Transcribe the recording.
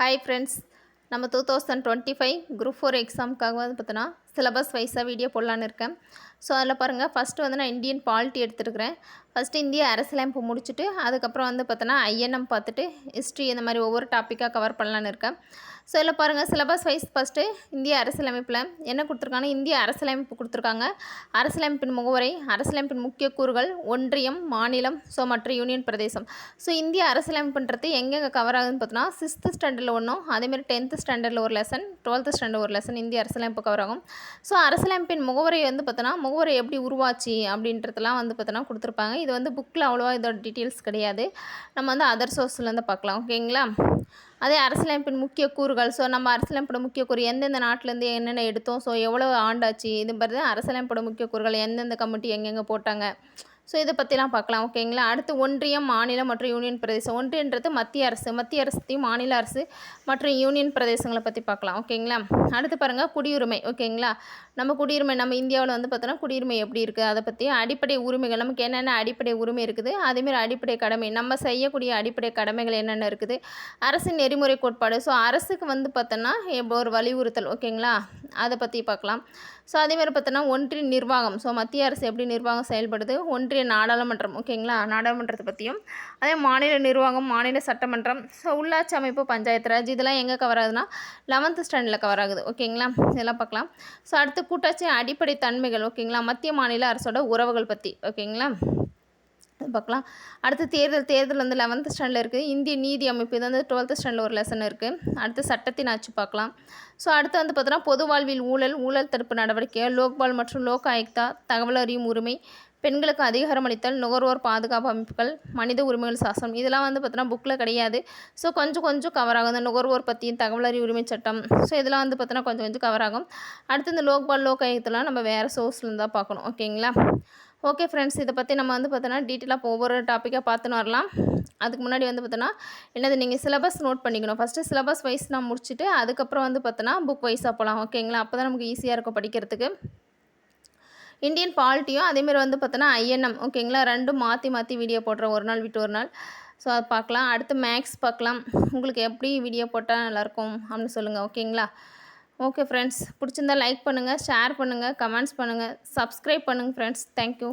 Hi friends நம்ம two thousand twenty five group four எக்ஸாமுக்காக வந்து பார்த்தோன்னா சிலபஸ் வைஸாக வீடியோ போடலான்னு இருக்கேன். ஸோ அதில் பாருங்கள் ஃபஸ்ட்டு வந்து நான் இந்தியன் பாலிட்டி எடுத்துருக்கிறேன். ஃபஸ்ட்டு இந்திய அரசியலமைப்பு முடிச்சுட்டு அதுக்கப்புறம் வந்து பார்த்தோன்னா ஐஎன்எம் பார்த்துட்டு ஹிஸ்ட்ரி இந்த மாதிரி ஒவ்வொரு டாப்பிக்காக கவர் பண்ணலான்னு இருக்கேன். ஸோ இதில் பாருங்கள் சிலபஸ் வைஸ் ஃபஸ்ட்டு இந்திய அரசியலமைப்பில் என்ன கொடுத்துருக்காங்கன்னா இந்திய அரசியலமைப்பு கொடுத்துருக்காங்க. அரசியலமைப்பின் முகவரை அரசியலமைப்பின் முக்கிய கூறுகள் ஒன்றியம் மாநிலம் ஸோ மற்ற யூனியன் பிரதேசம். ஸோ இந்திய அரசியலமைப்புன்றது எங்கெங்கே கவர் ஆகுதுன்னு பார்த்தோன்னா சிக்ஸ்த்து ஸ்டாண்டர்டில் ஒன்றும் அதேமாதிரி டென்த்து ஸ்டாண்டர்டில் ஒரு லெசன் டுவெல்த்து ஸ்டாண்டர்ட் ஒரு லெசன் இந்திய அரசியலமைப்பு கவர் ஆகும். ஸோ அரசியலமைப்பின் முகவரை வந்து பார்த்தோன்னா முகவரை எப்படி உருவாச்சு அப்படின்றதெல்லாம் வந்து பார்த்தோன்னா கொடுத்துருப்பாங்க. இது வந்து புக்கில் அவ்வளோவா இதோட டீட்டெயில்ஸ் கிடையாது. நம்ம வந்து அதர் சோர்ஸ்லேருந்து பார்க்கலாம். ஓகேங்களா அதே அரசியலமைப்பின் முக்கிய கூறுகள். ஸோ நம்ம அரசியலமைப்போட முக்கிய கூறு எந்தெந்த நாட்டிலேருந்து என்னென்ன எடுத்தோம்? ஸோ எவ்வளோ ஆண்டாச்சு? இது மாதிரி அரசியலமைப்போட முக்கிய கூறுகள். எந்தெந்த கமிட்டி எங்கெங்கே போட்டாங்க? ஸோ இதை பற்றிலாம் பார்க்கலாம் ஓகேங்களா அடுத்து ஒன்றியம் மாநிலம் மற்றும் யூனியன் பிரதேசம். ஒன்றியன்றது மத்திய அரசு மத்திய அரசையும் மாநில அரசு மற்றும் யூனியன் பிரதேசங்களை பற்றி பார்க்கலாம் ஓகேங்களா அடுத்து பாருங்கள் குடியுரிமை ஓகேங்களா நம்ம குடியுரிமை நம்ம இந்தியாவில் வந்து பார்த்தோன்னா குடியுரிமை எப்படி இருக்குது அதை பற்றி அடிப்படை உரிமைகள் நமக்கு என்னென்ன அடிப்படை உரிமை இருக்குது? அதேமாரி அடிப்படை கடமை நம்ம செய்யக்கூடிய அடிப்படை கடமைகள் என்னென்ன இருக்குது? அரசின் நெறிமுறை கோட்பாடு ஸோ அரசுக்கு வந்து பார்த்தோன்னா ஒரு வலியுறுத்தல் ஓகேங்களா அதை பற்றி பார்க்கலாம். ஸோ அதேமாதிரி பார்த்தோன்னா ஒன்றிய நிர்வாகம் ஸோ மத்திய அரசு எப்படி நிர்வாகம் செயல்படுது? ஒன்றிய நாடாளுமன்றம் ஓகேங்களா? நாடாளுமன்றத்தை பற்றியும் அதே மாநில நிர்வாகம் மாநில சட்டமன்றம் ஸோ உள்ளாட்சி அமைப்பு பஞ்சாயத்து ராஜ் இதெல்லாம் எங்கே கவர் ஆகுதுன்னா லெவன்த்து ஸ்டாண்டர்டில் கவர் ஆகுது ஓகேங்களா? இதெல்லாம் பார்க்கலாம். ஸோ அடுத்து கூட்டாட்சி அடிப்படை தன்மைகள் ஓகேங்களா? மத்திய மாநில அரசோட உறவுகள் பற்றி ஓகேங்களா? பார்க்கலாம். அடுத்து தேர்தல் தேர்தல் வந்து லெவன்த்து ஸ்டாண்டர்டில் இருக்குது. இந்திய நீதி அமைப்பு இது வந்து டுவெல்த் ஸ்டாண்டர்டில் ஒரு லெசன் இருக்குது அடுத்து சட்டத்தின் ஆட்சி பார்க்கலாம். ஸோ அடுத்து வந்து பார்த்தோன்னா பொது வாழ்வில் ஊழல் ஊழல் தடுப்பு நடவடிக்கை லோக்பால் மற்றும் லோக் ஆயுக்தா தகவல் அறியும் உரிமை பெண்களுக்கு அதிகாரம் அளித்தல் நுகர்வோர் பாதுகாப்பு அமைப்புகள் மனித உரிமைகள் சாசனம் இதெல்லாம் வந்து பார்த்தோன்னா புக்கில் கிடையாது. ஸோ கொஞ்சம் கொஞ்சம் கவர் ஆகும். இந்த நுகர்வோர் பற்றியும் தகவல் உரிமை சட்டம். ஸோ இதெல்லாம் வந்து பார்த்தோன்னா கொஞ்சம் கொஞ்சம் கவர் ஆகும். அடுத்து இந்த லோக்பால் லோக் நம்ம வேறு சோர்ஸ்லேருந்து தான் பார்க்கணும். ஓகேங்களா ஓகே ஃப்ரெண்ட்ஸ் இதை பற்றி நம்ம வந்து பார்த்தோன்னா டீட்டெயிலாக ஒவ்வொரு டாப்பிக்காக பார்த்துன்னு வரலாம். அதுக்கு முன்னாடி வந்து பார்த்தோன்னா என்னது நீங்கள் சிலபஸ் நோட் பண்ணிக்கணும். ஃபஸ்ட்டு சிலபஸ் வைஸ் நான் முடிச்சுட்டு அதுக்கப்புறம் வந்து பார்த்தோன்னா புக் வைஸாக போகலாம் ஓகேங்களா அப்போ தான் நமக்கு ஈஸியாக இருக்கும் படிக்கிறதுக்கு. இந்தியன் பாலிட்டியும் அதேமாரி வந்து பார்த்தோன்னா ஐஎன்எம் ஓகேங்களா? ரெண்டும் மாற்றி மாற்றி வீடியோ போடுறோம். ஒரு நாள் விட்டு ஒரு நாள். ஸோ அதை பார்க்கலாம். அடுத்து மேக்ஸ் பார்க்கலாம். உங்களுக்கு எப்படி வீடியோ போட்டால் நல்லாயிருக்கும் அப்படின்னு சொல்லுங்கள் ஓகேங்களா? ஓகே ஃப்ரெண்ட்ஸ் பிடிச்சிருந்தா லைக் பண்ணுங்கள் ஷேர் பண்ணுங்கள் கமெண்ட்ஸ் பண்ணுங்கள் சப்ஸ்கிரைப் பண்ணுங்கள் ஃப்ரெண்ட்ஸ் தேங்க்யூ